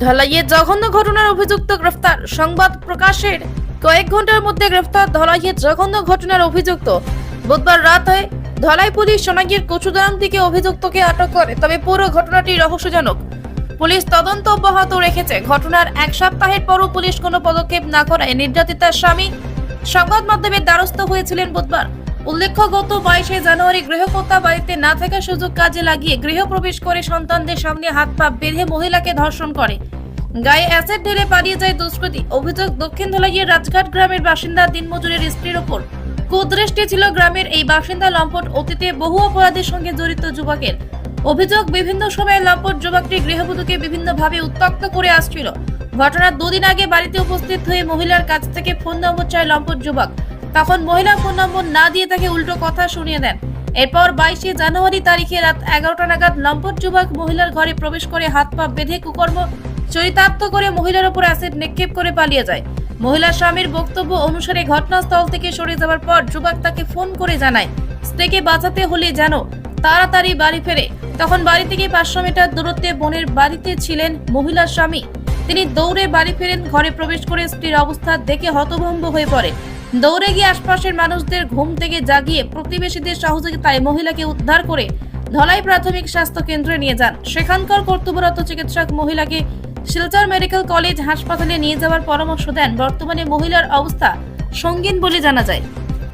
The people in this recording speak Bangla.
ধলাইয়ে জঘন্য ঘটনার অভিযুক্ত গ্রেফতার। সংবাদ প্রকাশের কয়েক ঘণ্টার মধ্যে গ্রেফতার ধলাইয়ে জঘন্য ঘটনার অভিযুক্ত। বুধবার রাত রাতে ধলাই পুলিশ সোনাগীর কচুদারাম থেকে অভিযুক্তকে আটক করে, তবে পুরো ঘটনাটি রহস্যজনক। পুলিশ তদন্ত অব্যাহত রেখেছে। ঘটনার এক সপ্তাহের পরও পুলিশ কোনো পদক্ষেপ না করায় নির্যাতিতার স্বামী সংবাদ মাধ্যমের দ্বারস্থ হয়েছিলেন বুধবার। উল্লেখ্য গত বাইশে জানুয়ারি গৃহকর্তা বাড়িতে না থাকার সুযোগ কাজে লাগিয়ে গৃহপ্রবেশ করে সন্তানদের সামনে হাত পা বেঁধে মহিলাকে ধর্ষণ করে। গায়ে অ্যাসিড ঢেলে পালিয়ে যায় দুষ্কৃতী। অভিযোগ, দক্ষিণ ধলাইয়ের রাজঘাট গ্রামের বাসিন্দা দিনমজুরের স্ত্রীর ওপর। কুদৃষ্টি ছিল গ্রামের এই বাসিন্দা লম্পট অতীতে বহু অপরাধের সঙ্গে জড়িত যুবকের। অভিযোগ, বিভিন্ন সময়ে লম্পট যুবকটি গৃহবধূকে বিভিন্নভাবে উত্তক্ত করে আসছিল। ঘটনার দুদিন আগে বাড়িতে উপস্থিত হয়ে মহিলার কাছ থেকে ফোন নম্বর চায় লম্পট যুবক। তখন মহিলা ফোন নম্বর না দিয়ে তাকে উল্টো কথা শুনিয়ে দেন। এরপর বাইশে জানুয়ারি তারিখে রাত এগারোটা নাগাদ লম্পট যুবক মহিলার ঘরে প্রবেশ করে হাত পা বেঁধে কুকর্ম চরিতার্থ করে মহিলার উপর অ্যাসিড নিক্ষেপ করে পালিয়ে যায়। মহিলা স্বামীর বক্তব্য অনুসারে ঘটনাস্থল থেকে সরে যাওয়ার পর যুবক তাকে ফোন করে জানায়, স্ত্রীকে বাঁচাতে হলে যেন তাড়াতাড়ি বাড়ি ফেরে। তখন বাড়ি থেকে পাঁচশো মিটার দূরত্বে বোনের বাড়িতে ছিলেন মহিলার স্বামী। তিনি দৌড়ে বাড়ি ফেরেন, ঘরে প্রবেশ করে স্ত্রীর অবস্থা দেখে হতভম্ব হয়ে পড়ে। দৌড়ে গিয়ে আশপাশের মানুষদের ঘুম থেকে জাগিয়ে প্রতিবেশীদের সহযোগিতায় মহিলাকে উদ্ধার করে ধলাই প্রাথমিক স্বাস্থ্য কেন্দ্রে নিয়ে যান। সেখানকার কর্তব্যরত চিকিৎসক মহিলাকে শিলচর মেডিকেল কলেজ হাসপাতালে নিয়ে যাওয়ার পরামর্শ দেন। বর্তমানে মহিলার অবস্থা সঙ্গীন বলে জানা যায়।